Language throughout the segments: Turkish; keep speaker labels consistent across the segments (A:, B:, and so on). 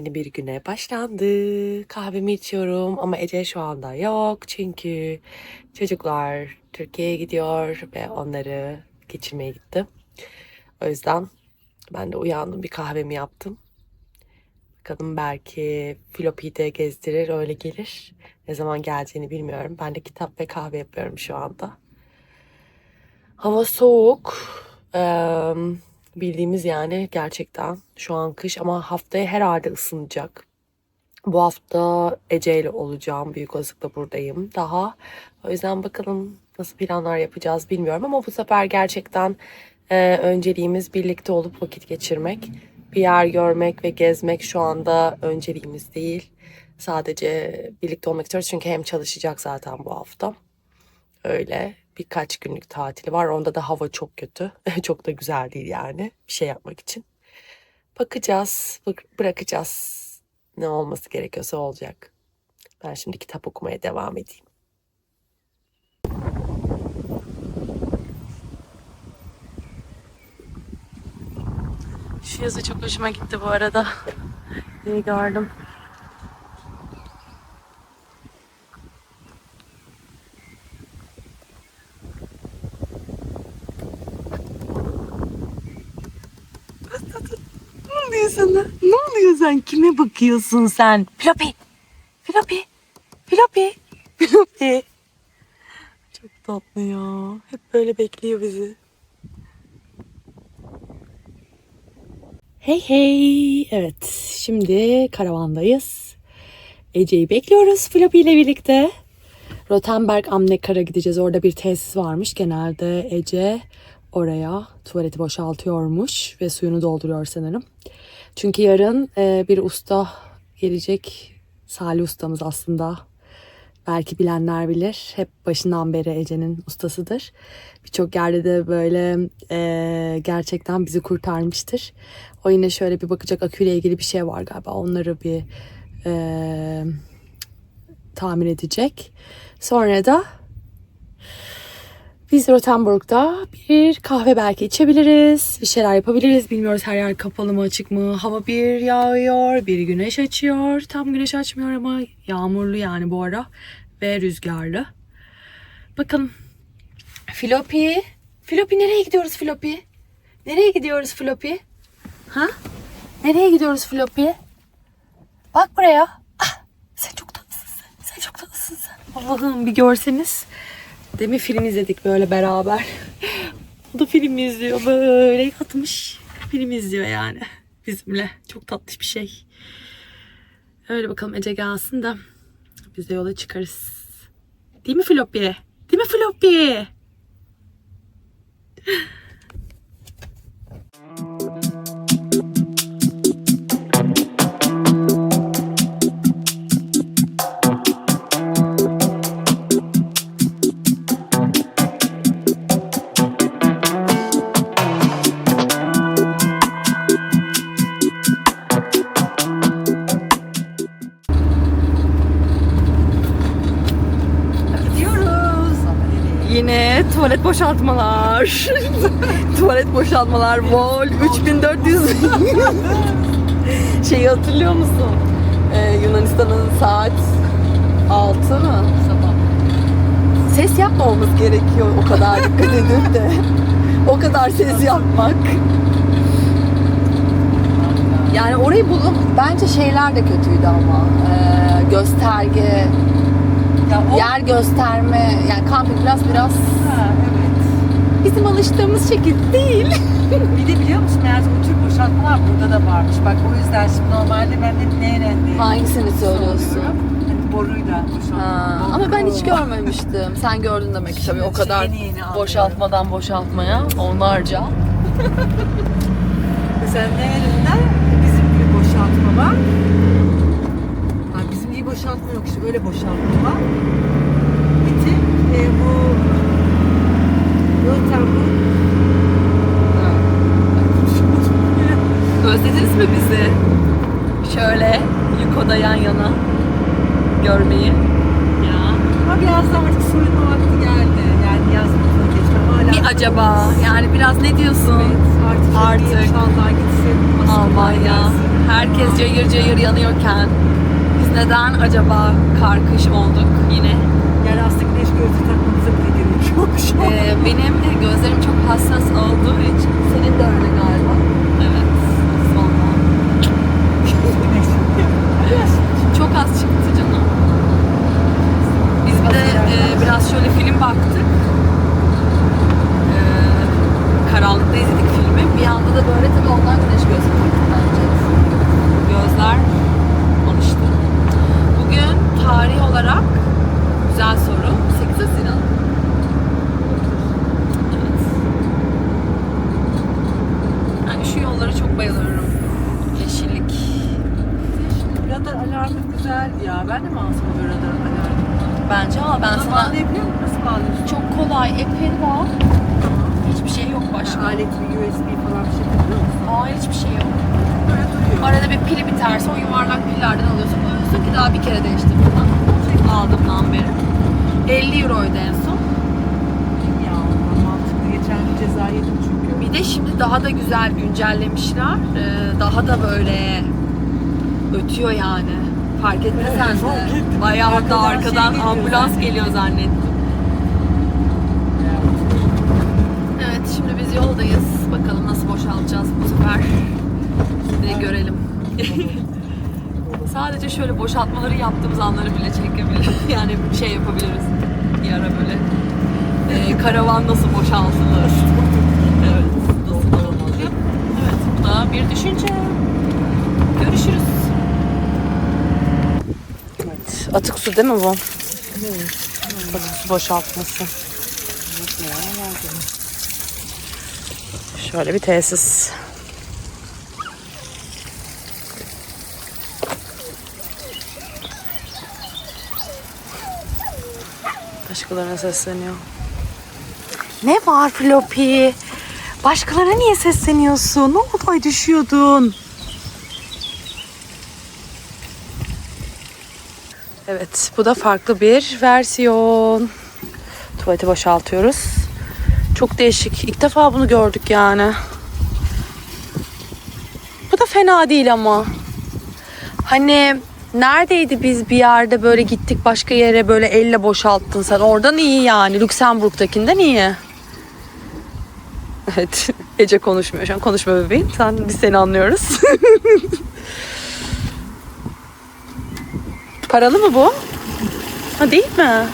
A: yeni bir güne başlandı. Kahvemi içiyorum ama Ece şu anda yok. Çünkü çocuklar Türkiye'ye gidiyor ve onları geçirmeye gitti. O yüzden ben de uyandım bir kahvemi yaptım. Bakalım belki Floppy'yi de gezdirir öyle gelir. Ne zaman geleceğini bilmiyorum. Ben de kitap ve kahve yapıyorum şu anda. Hava soğuk. Eee, bildiğimiz yani gerçekten şu an kış ama haftaya herhalde ısınacak. Bu hafta Ece ile olacağım. Büyük olasılıkla buradayım daha. O yüzden bakalım nasıl planlar yapacağız bilmiyorum ama bu sefer gerçekten e, önceliğimiz birlikte olup vakit geçirmek. Bir yer görmek ve gezmek şu anda önceliğimiz değil. Sadece birlikte olmak istiyoruz çünkü hem çalışacak zaten bu hafta. Öyle birkaç günlük tatili var. Onda da hava çok kötü. çok da güzel değil yani bir şey yapmak için. Bakacağız, bırakacağız. Ne olması gerekiyorsa olacak. Ben şimdi kitap okumaya devam edeyim. Şu yazı çok hoşuma gitti bu arada. İyi gördüm. Ne oluyor sana? Sen? Kime bakıyorsun sen? Floppy. Floppy. Floppy. Floppy. Çok tatlı ya. Hep böyle bekliyor bizi. Hey hey. Evet. Şimdi karavandayız. Ece'yi bekliyoruz Floppy ile birlikte. Rotenberg Amnekar'a gideceğiz. Orada bir tesis varmış. Genelde Ece oraya tuvaleti boşaltıyormuş ve suyunu dolduruyor sanırım. Çünkü yarın e, bir usta gelecek. Salih ustamız aslında. Belki bilenler bilir. Hep başından beri Ece'nin ustasıdır. Birçok yerde de böyle e, gerçekten bizi kurtarmıştır. O yine şöyle bir bakacak aküyle ilgili bir şey var galiba. Onları bir e, tamir edecek. Sonra da biz Rotenburg'da bir kahve belki içebiliriz. Bir şeyler yapabiliriz. Bilmiyoruz her yer kapalı mı açık mı. Hava bir yağıyor, bir güneş açıyor. Tam güneş açmıyor ama yağmurlu yani bu ara. Ve rüzgarlı. Bakın. Floppy. Floppy nereye gidiyoruz Floppy? Nereye gidiyoruz Floppy? Ha? Nereye gidiyoruz Floppy? Bak buraya. Ah, sen çok tatlısın sen. Sen çok tatlısın sen. Allah'ım bir görseniz. Demin film izledik böyle beraber. o da film izliyor böyle yatmış. Film izliyor yani bizimle. Çok tatlış bir şey. Öyle bakalım Ece gelsin de biz de yola çıkarız. Değil mi Floppy? Değil mi Floppy? Yine tuvalet boşaltmalar. tuvalet boşaltmalar. Vol 3400. Şeyi hatırlıyor musun? Ee, Yunanistan'ın saat 6 mı? Sabah. Ses yapmamamız gerekiyor o kadar dikkat edip de. O kadar ses yapmak. Yani orayı bulup bence şeyler de kötüydü ama. Ee, gösterge,
B: Ya o
A: yer gösterme, yani camping biraz biraz
B: Ha, evet.
A: bizim alıştığımız şekil değil.
B: Bir de biliyor musun meğerse bu tür boşaltmalar burada da varmış. Bak o yüzden şimdi normalde ben hep neyle diye
A: Hangisini söylüyorsun?
B: Hani boruyla boşaltma. Boru.
A: ama ben hiç görmemiştim. Sen gördün demek ki tabii o kadar
B: yeni yeni
A: boşaltmadan boşaltmaya onlarca.
B: Mesela Nehir'inde bizim gibi boşaltma var. Ha, bizim gibi boşaltma yok işte öyle boşaltma tek e, bu yöntem bu.
A: Özlediniz mi bizi? Şöyle Yuko'da yan yana görmeyi. Ya.
B: Ama biraz da artık soyunma vakti geldi. Yani yaz mutlu geçme hala.
A: Bir acaba yani biraz ne diyorsun?
B: Evet, artık,
A: Artık.
B: inşallah gitsin.
A: Almanya. Herkes cayır cayır yanıyorken neden acaba karkış olduk yine?
B: Yani aslında güneş gözlüğü takmamıza bile gerekiyormuş.
A: Ee, benim gözlerim çok hassas olduğu için senin de öyle galiba. Evet. Ondan. Çok az çıktı canım. Biz bir de e, biraz şöyle film baktık. E, karanlıkta izledik filmi. Bir anda da böyle tabii ondan güneş gözlüğü taktık bence. Gözler konuştu. Bugün tarih olarak güzel soru. 8 Haziran. Evet. Yani şu yollara çok bayılıyorum. Yeşillik.
B: Radar alarmı güzel ya. Ben de mi alsam böyle radar alarmı?
A: Bence ama ben
B: musun? Nasıl bağlıyorsun?
A: çok kolay epey var. Hiçbir şey yok başka.
B: Alet bir USB falan bir şey takıyor musun?
A: Hayır hiçbir şey yok.
B: Böyle duruyor.
A: Arada bir pili biterse o yuvarlak pillerden alıyorsun. Diyorsun ki daha bir kere değiştir falan. Aldığımdan beri. 50 euroydu en son.
B: Ya mantıklı. Geçen gün ceza yedim çünkü.
A: Bir de şimdi daha da güzel güncellemişler. Ee, daha da böyle ötüyor yani. Fark etmesen
B: Evet,
A: de. Bayağı da
B: Arkadan şey geliyor
A: ambulans
B: zannettim.
A: geliyor zannettim. Evet şimdi biz yoldayız. Bakalım nasıl boşaltacağız bu sefer. Bir görelim. Sadece şöyle boşaltmaları yaptığımız anları bile çekebiliriz. Yani şey yapabiliriz. Bir ara böyle. Ee, karavan nasıl boşaltılır? evet. Nasıl olur? Evet. Bu da bir düşünce. Görüşürüz.
C: Atık su değil mi bu? Atık su boşaltması. Şöyle bir tesis. Başkalarına sesleniyor. Ne var Floppy? Başkalarına niye sesleniyorsun? Ne oldu? Ay düşüyordun. Evet, bu da farklı bir versiyon. Tuvaleti boşaltıyoruz. Çok değişik. İlk defa bunu gördük yani. Bu da fena değil ama. Hani neredeydi biz bir yerde böyle gittik başka yere böyle elle boşalttın sen. Oradan iyi yani. Lüksemburg'dakinden iyi. Evet. Ece konuşmuyor şu an. Konuşma bebeğim. Sen, biz seni anlıyoruz. Paralı mı bu? Ha değil mi? Ha,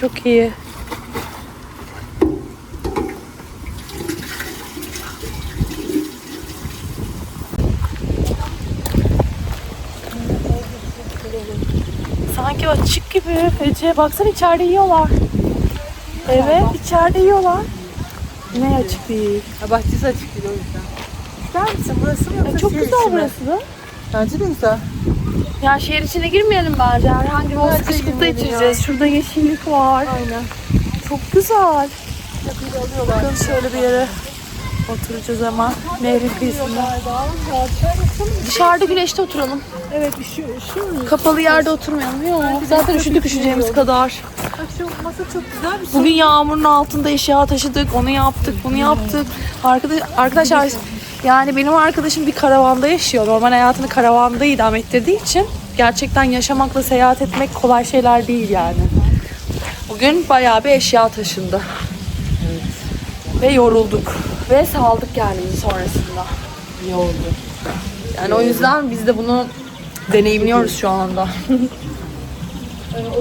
C: çok iyi. Sanki açık gibi. Ece baksana içeride yiyorlar. Evet içeride yiyorlar. Ne açık değil.
B: Bahçesi açık değil o yüzden. İster misin? Burası mı yoksa
C: çok güzel
B: içi mi?
C: burası da.
B: Bence de güzel.
C: Ya şehir içine girmeyelim bence. Herhangi bir o
B: Bence
C: sıkışıklıkta
B: girmeyelim
C: içeceğiz. Şurada yeşillik var.
B: Aynen.
C: Çok güzel. Bakın şöyle bir yere oturacağız ama nehrin kıyısında. Dışarıda güneşte oturalım.
B: Evet üşüyor, üşüyor muyuz?
C: Kapalı yerde oturmayalım. Yok. Zaten üşüdük üşüyeceğimiz kadar.
B: Bak şu masa çok güzel bir şey.
C: Bugün yağmurun altında eşya taşıdık. Onu yaptık, bunu yaptık. Arkadaş, arkadaşlar yani benim arkadaşım bir karavanda yaşıyor. Normal hayatını karavanda idam ettirdiği için gerçekten yaşamakla seyahat etmek kolay şeyler değil yani. Bugün bayağı bir eşya taşındı. Ve yorulduk. Ve saldık kendimizi sonrasında.
B: İyi oldu.
C: Yani o yüzden biz de bunu deneyimliyoruz şu anda.
A: Evet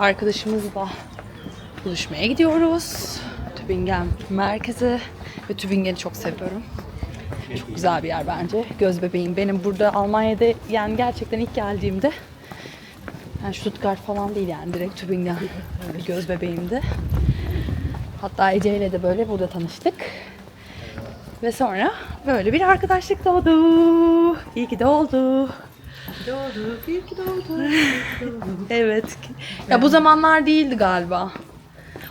A: arkadaşımızla buluşmaya gidiyoruz. Tübingen merkezi ve Tübingen'i çok seviyorum. Çok güzel bir yer bence. Göz bebeğim. Benim burada Almanya'da yani gerçekten ilk geldiğimde yani Stuttgart falan değil yani direkt Tübingen bir göz bebeğimdi. Hatta Ece ile de böyle burada tanıştık. Ve sonra böyle bir arkadaşlık doğdu. İyi ki
B: ki doğdu.
A: Evet. Ya bu zamanlar değildi galiba.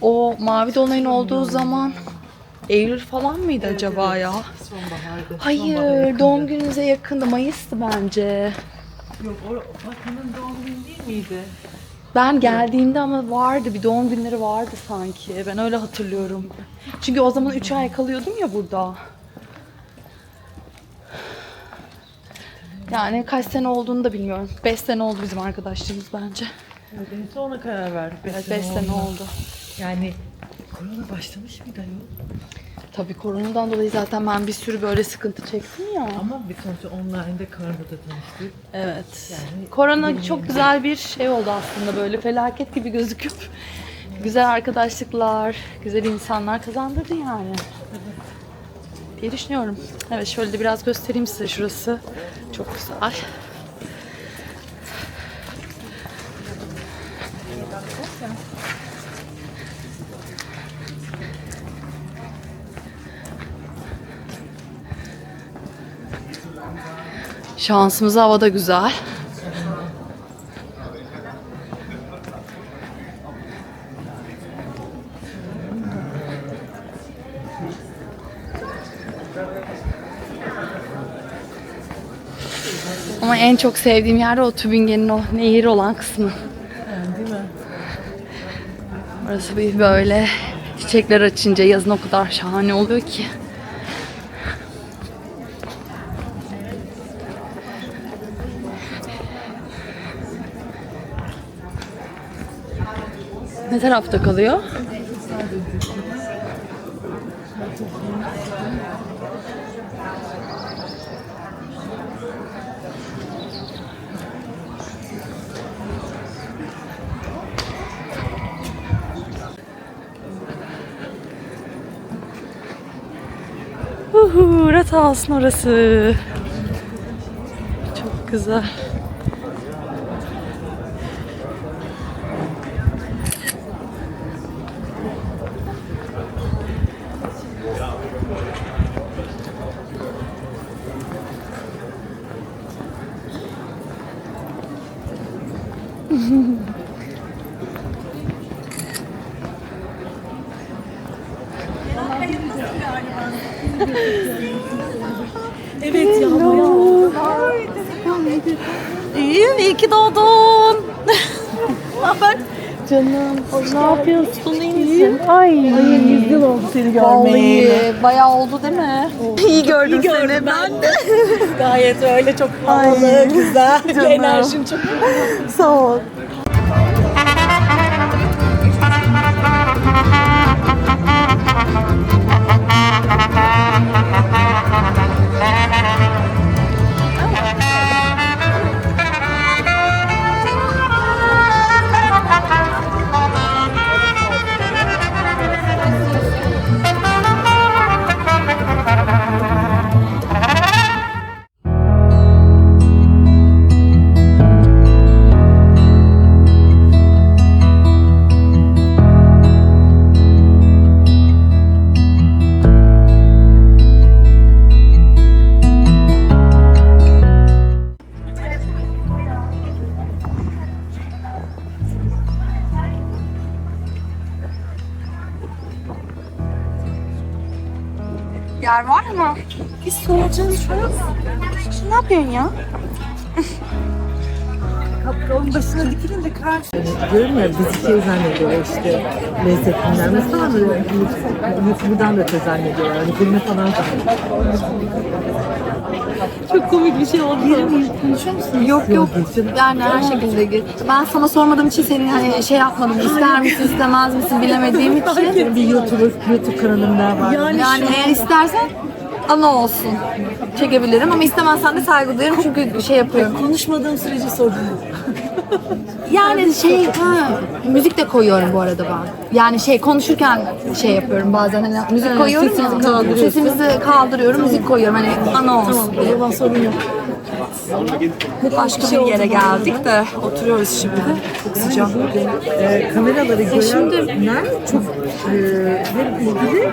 A: O mavi dolunayın olduğu zaman Eylül falan mıydı acaba ya?
B: Sonbahardı.
A: Hayır, doğum gününüze yakındı. Mayıs'tı bence.
B: Yok, o Fatma'nın doğum günü değil miydi?
A: Ben geldiğimde ama vardı. Bir doğum günleri vardı sanki. Ben öyle hatırlıyorum. Çünkü o zaman 3 ay kalıyordum ya burada. Yani kaç sene olduğunu da bilmiyorum. 5 sene oldu bizim arkadaşlığımız bence.
B: Evet, en sonra karar verdik. Beş
A: Evet 5 sene
B: oldu.
A: oldu.
B: Yani korona başlamış mıydı ayol?
A: Tabii koronadan dolayı zaten ben bir sürü böyle sıkıntı çektim ya.
B: Ama bir sonuçta online'da Kanada'da tanıştık.
A: Evet.
B: Yani
A: Korona çok güzel bir şey oldu aslında böyle felaket gibi gözüküp güzel arkadaşlıklar, güzel insanlar kazandırdı yani. Diye düşünüyorum. Evet şöyle de biraz göstereyim size şurası. Çok güzel. Şansımız havada güzel. Ama en çok sevdiğim yer o Tübingen'in o nehir olan kısmı.
B: Yani değil mi?
A: Orası bir böyle çiçekler açınca yazın o kadar şahane oluyor ki. Ne tarafta kalıyor? Uhu, Rathaus'un orası. Çok güzel.
B: Evet ya.
A: İyiyim, iyi ki doğdun. Haber? Canım, ne yapıyorsun, iyi misin? Ay,
B: Yüz yıl oldu seni görmeyeli.
A: vallahi bayağı oldu değil mi? İyi gördüm seni ben de.
B: Gayet öyle çok havalı, güzel. Enerjin çok
A: Sağ ol. Biz soracağız şurası. Ne yapıyorsun ya?
B: kapının başına dikilince karşı. Diyorum ya bizi şey zannediyorlar işte lezzetinden. Mesela böyle YouTube'dan da zannediyorlar. Hani gurme falan
C: Çok komik bir şey oldu.
B: Konuşuyor musun?
A: Yok yok. Yani her şekilde gir. Ben sana sormadığım için seni hani şey yapmadım. İster misin istemez misin bilemediğim için.
B: Bir YouTube, YouTube kanalım daha var.
A: Yani, eğer istersen ana olsun. Çekebilirim ama istemezsen de saygı duyarım çünkü şey yapıyorum.
B: konuşmadığım sürece yok.
A: Yani şey ha, müzik de koyuyorum bu arada ben. Yani şey konuşurken şey yapıyorum bazen hani müzik koyuyorum
B: sesimizi
A: ya,
B: kaldırıyorsun.
A: sesimizi kaldırıyorum müzik koyuyorum hani ana olsun
B: Tamam, o
A: diye.
B: zaman sorun yok.
A: Başka bir yere geldik de oturuyoruz şimdi. Çok sıcak.
B: Ee, kameraları görenler çok e, hem ilgili,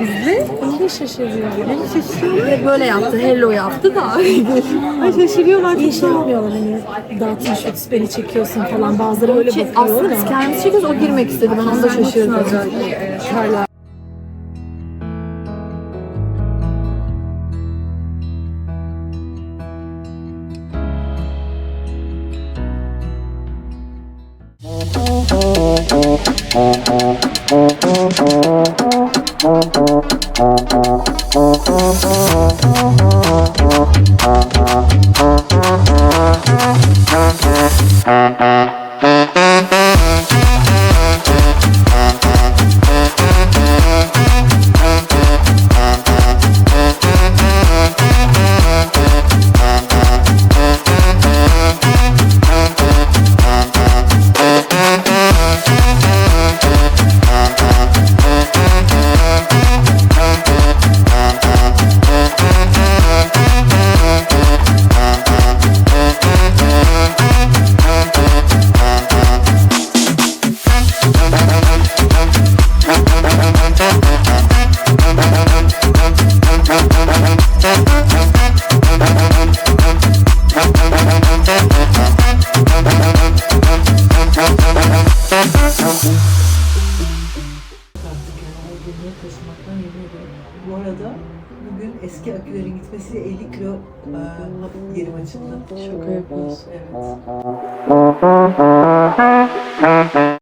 B: bizde de şaşırıyor. Hem şaşırıyor.
A: Ve böyle yaptı, hello yaptı da.
B: Ay şaşırıyorlar. İyi şey yapmıyorlar hani dağıtın şu beni çekiyorsun falan. Bazıları öyle
A: Şey,
B: bakıyor
A: aslında
B: da.
A: biz kendimiz çekiyoruz, o girmek istedi. Ben onu da şaşırdım.
B: Karlar. taşımaktan